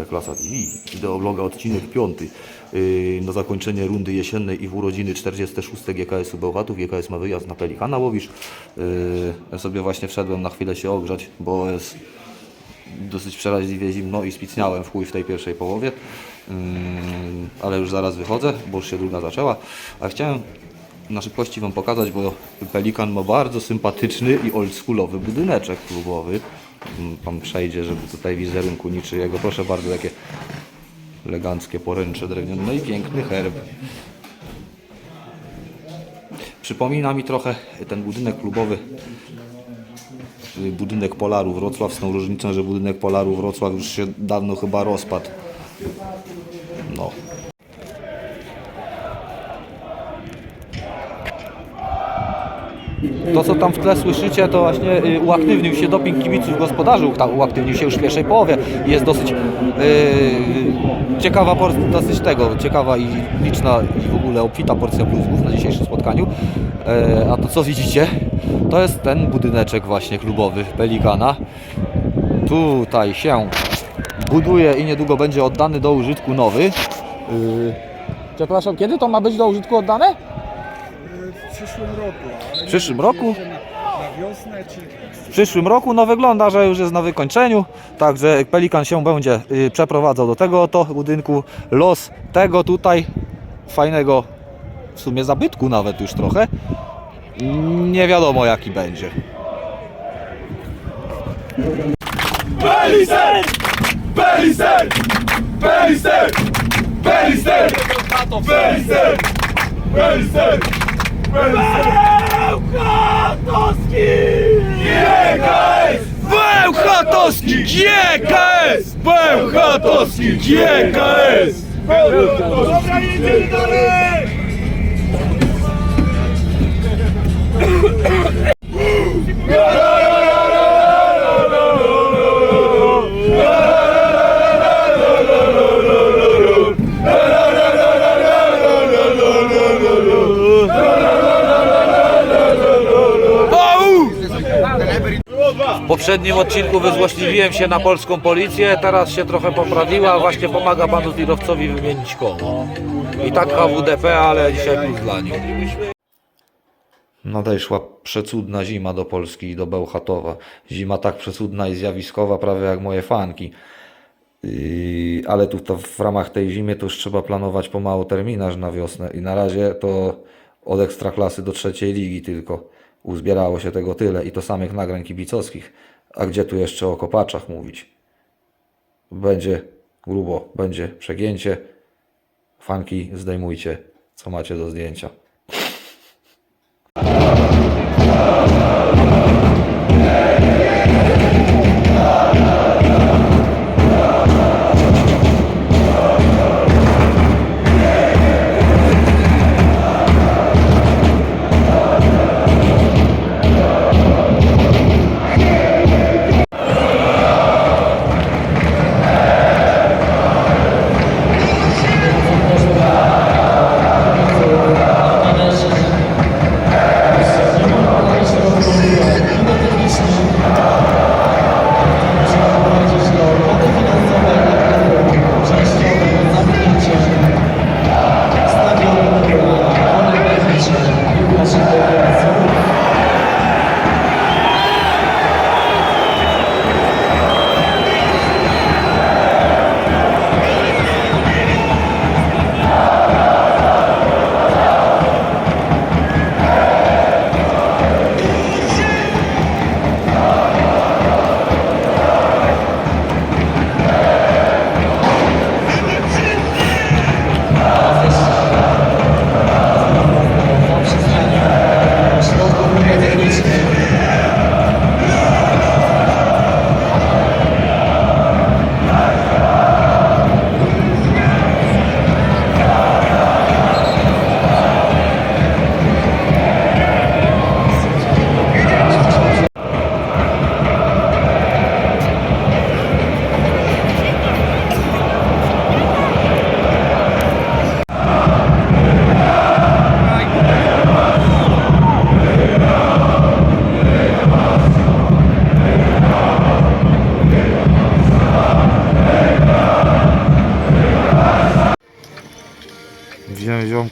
B-klasa i ideologa odcinek 5 yy, na zakończenie rundy jesiennej i w urodziny 46 GKS-u Bełchatów. GKS ma wyjazd na Pelikana Łowisz. Yy, ja sobie właśnie wszedłem na chwilę się ogrzać, bo jest dosyć przeraźliwie zimno i spicniałem w chuj w tej pierwszej połowie. Mm, ale już zaraz wychodzę, bo już się druga zaczęła. A chciałem na szybkości Wam pokazać, bo Pelikan ma bardzo sympatyczny i oldschoolowy budyneczek klubowy. Pan przejdzie, żeby tutaj wizerunku niczyjego. Proszę bardzo, jakie eleganckie poręcze drewniane. No i piękny herb. Przypomina mi trochę ten budynek klubowy budynek Polaru Wrocław z tą różnicą, że budynek Polaru Wrocław już się dawno chyba rozpadł. To co tam w tle słyszycie to właśnie y, uaktywnił się doping kibiców gospodarzy, ta- uaktywnił się już w pierwszej połowie jest dosyć y, ciekawa por- dosyć tego, ciekawa i liczna i w ogóle obfita porcja plusków na dzisiejszym spotkaniu. E, a to co widzicie, to jest ten budyneczek właśnie klubowy Pelikana. Tutaj się buduje i niedługo będzie oddany do użytku nowy. Yy, przepraszam, kiedy to ma być do użytku oddane? w przyszłym roku. Przyszłym roku? W przyszłym roku no wygląda, że już jest na wykończeniu, także Pelikan się będzie y, przeprowadzał do tego oto budynku. Los tego tutaj fajnego w sumie zabytku nawet już trochę. Nie wiadomo jaki będzie. Belister! Belister! Belister! Bełchatowski! GKS! Bełchatowski! GKS! Bełchatowski! GKS! Dobra, idziemy dalej! Poprzednim odcinku wyzłośliwiłem się na polską policję, teraz się trochę poprawiła, właśnie pomaga panu tirowcowi wymienić koło. I tak HWDP, ale dzisiaj plus dla nich. Nadeszła przecudna zima do Polski i do Bełchatowa. Zima tak przecudna i zjawiskowa, prawie jak moje fanki. Yy, ale tu to w ramach tej zimy to już trzeba planować pomału terminarz na wiosnę. I na razie to od ekstraklasy do trzeciej ligi tylko uzbierało się tego tyle i to samych nagrań kibicowskich. A gdzie tu jeszcze o kopaczach mówić? Będzie grubo, będzie przegięcie. Fanki zdejmujcie, co macie do zdjęcia.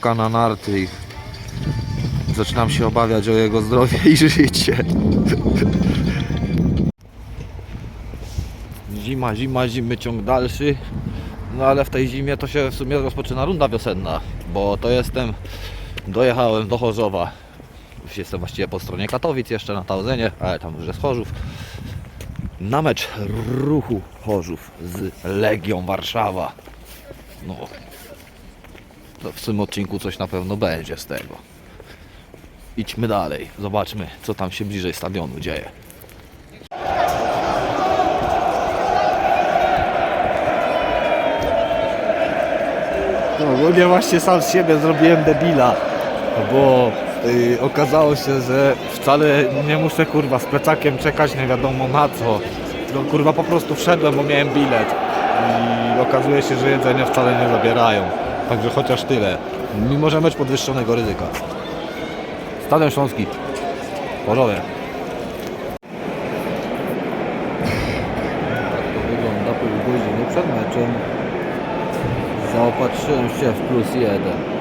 Tomka na narty i zaczynam się obawiać o jego zdrowie i życie. Zima, zima, zimy ciąg dalszy. No ale w tej zimie to się w sumie rozpoczyna runda wiosenna, bo to jestem, dojechałem do Chorzowa. Już jestem właściwie po stronie Katowic jeszcze na Tauzenie, ale tam już jest Chorzów. Na mecz ruchu Chorzów z Legią Warszawa. No, to w tym odcinku coś na pewno będzie z tego. Idźmy dalej, zobaczmy co tam się bliżej stadionu dzieje. No ogólnie właśnie sam z siebie zrobiłem debila, bo y, okazało się, że wcale nie muszę kurwa z plecakiem czekać nie wiadomo na co. Tylko kurwa po prostu wszedłem, bo miałem bilet i okazuje się, że jedzenie wcale nie zabierają. Także chociaż tyle. Mimo, że mecz podwyższonego ryzyka. Stadion Śląski. Tak to wygląda pół godziny przed meczem. Zaopatrzyłem się w plus jeden.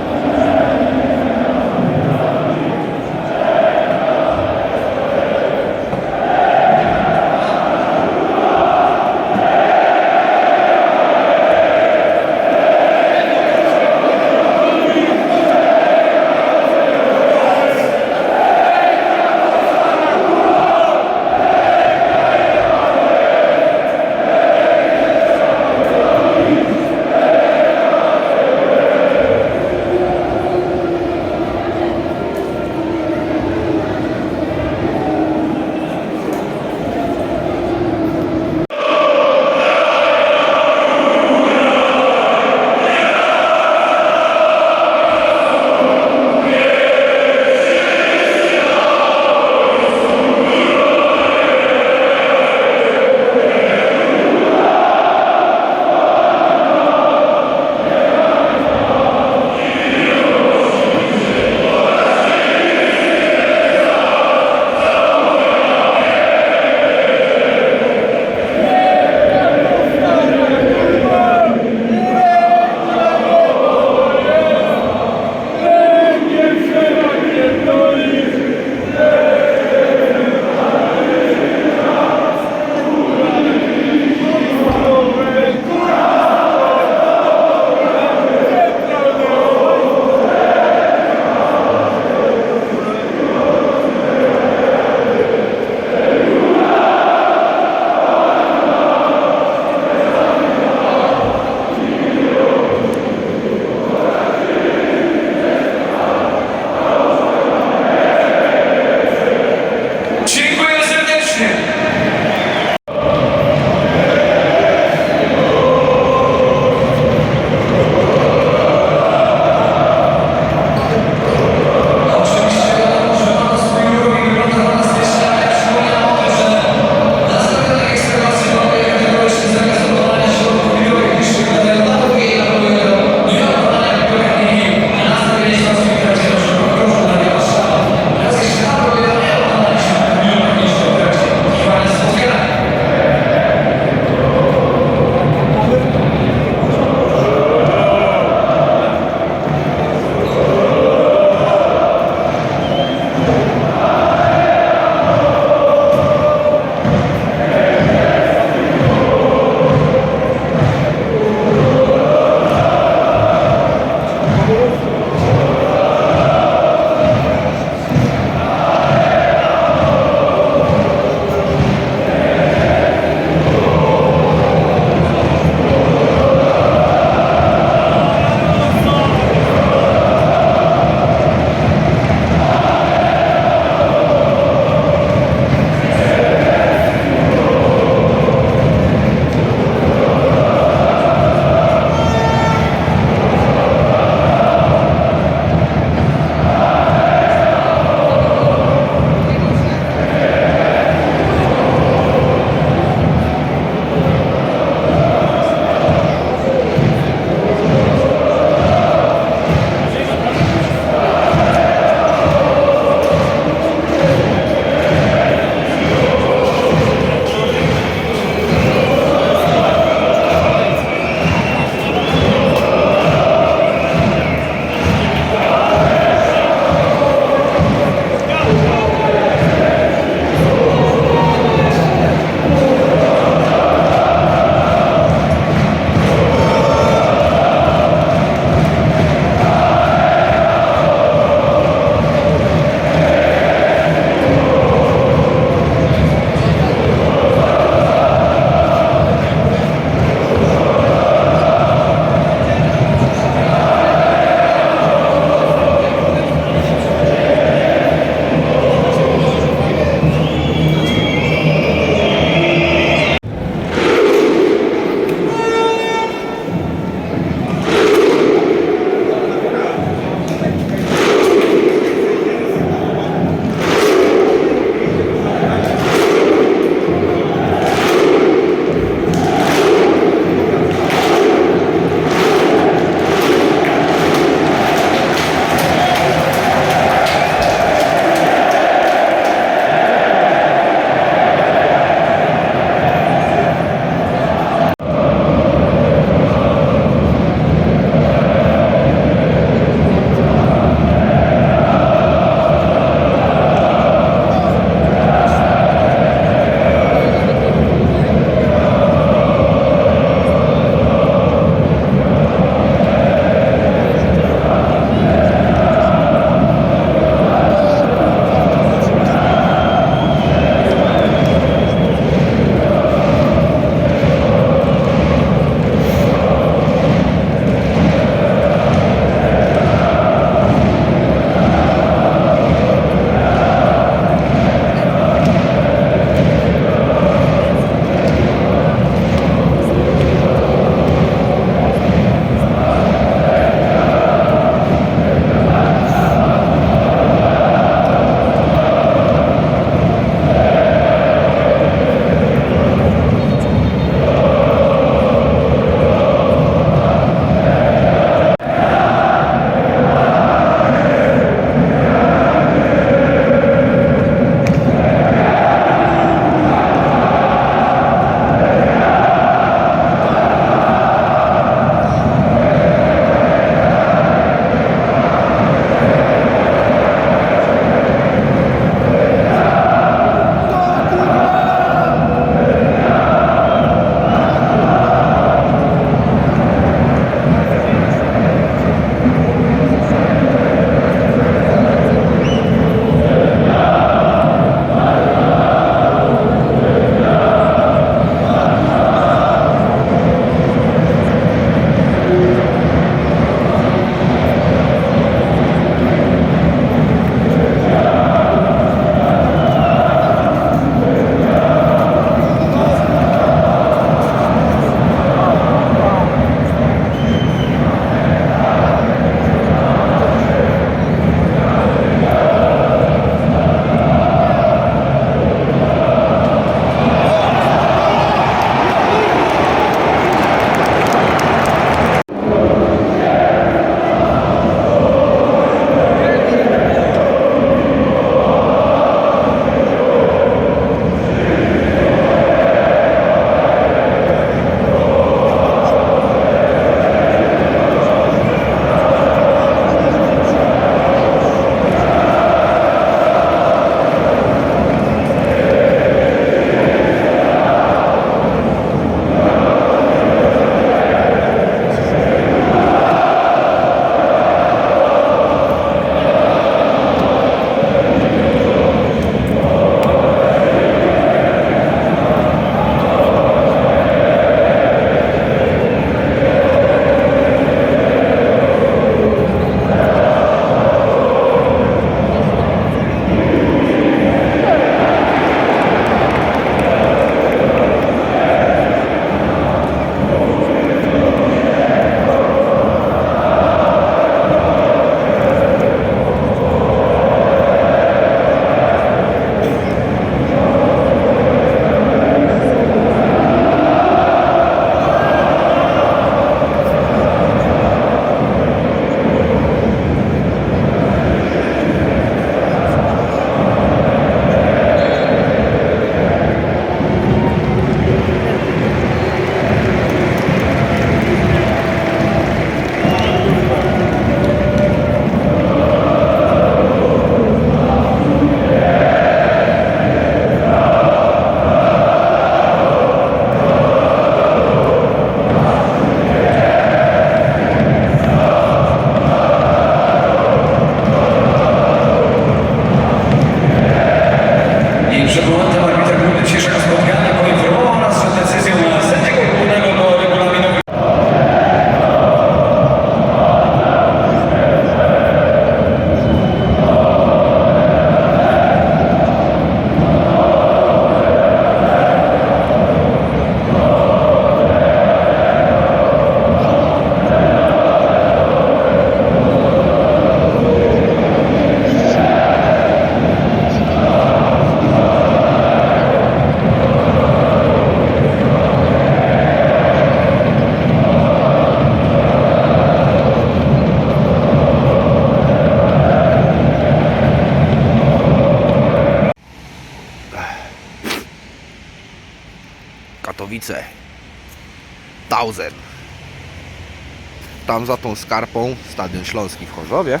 Tam za tą skarpą Stadion Śląski w Chorzowie.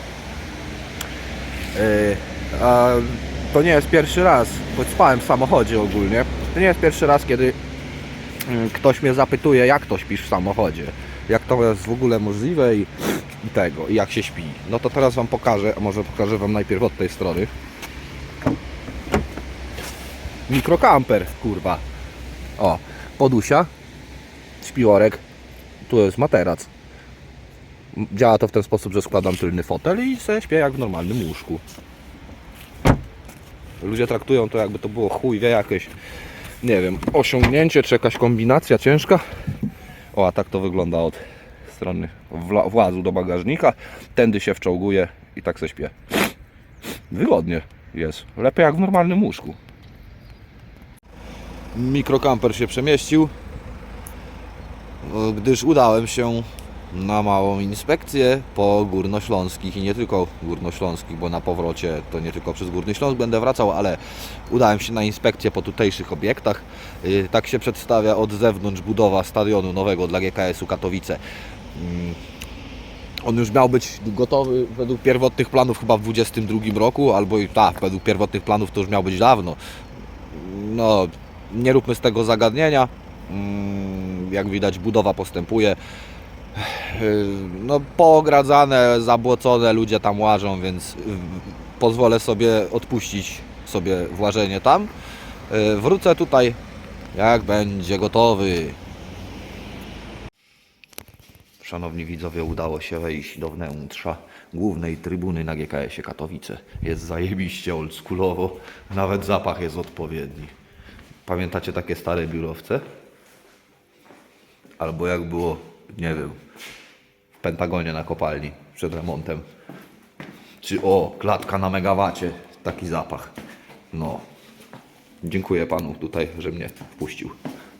Yy, a to nie jest pierwszy raz, choć spałem w samochodzie ogólnie. To nie jest pierwszy raz, kiedy yy, ktoś mnie zapytuje, jak to śpisz w samochodzie. Jak to jest w ogóle możliwe i, i tego, i jak się śpi. No to teraz Wam pokażę, a może pokażę Wam najpierw od tej strony. Mikrokamper, kurwa. O, podusia, śpiworek, tu jest materac. Działa to w ten sposób, że składam tylny fotel i sobie śpię jak w normalnym łóżku. Ludzie traktują to jakby to było chuj wie jakieś, nie wiem, osiągnięcie czy jakaś kombinacja ciężka. O, a tak to wygląda od strony włazu do bagażnika. Tędy się wczołguje i tak se śpię. Wygodnie jest. Lepiej jak w normalnym łóżku. Mikrokamper się przemieścił, gdyż udałem się na małą inspekcję po Górnośląskich i nie tylko Górnośląskich, bo na powrocie to nie tylko przez Górny Śląsk będę wracał, ale udałem się na inspekcję po tutejszych obiektach. Yy, Tak się przedstawia od zewnątrz budowa stadionu nowego dla GKS-u Katowice. Mm, On już miał być gotowy według pierwotnych planów chyba w 2022 roku, albo i tak, według pierwotnych planów to już miał być dawno. No, nie róbmy z tego zagadnienia. Mm, Jak widać, budowa postępuje. Yy, No, poogradzane, zabłocone, ludzie tam łażą, więc yy, pozwolę sobie odpuścić sobie włażenie tam. Yy, Wrócę tutaj, jak będzie gotowy. Szanowni widzowie, udało się wejść do wnętrza głównej trybuny na GKS-ie Katowice. Jest zajebiście oldschoolowo, nawet zapach jest odpowiedni. Pamiętacie takie stare biurowce? Albo jak było, nie wiem, w Pentagonie na kopalni przed remontem. Czy o, klatka na megawacie, taki zapach. No, dziękuję panu tutaj, że mnie wpuścił.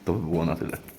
To by było na tyle.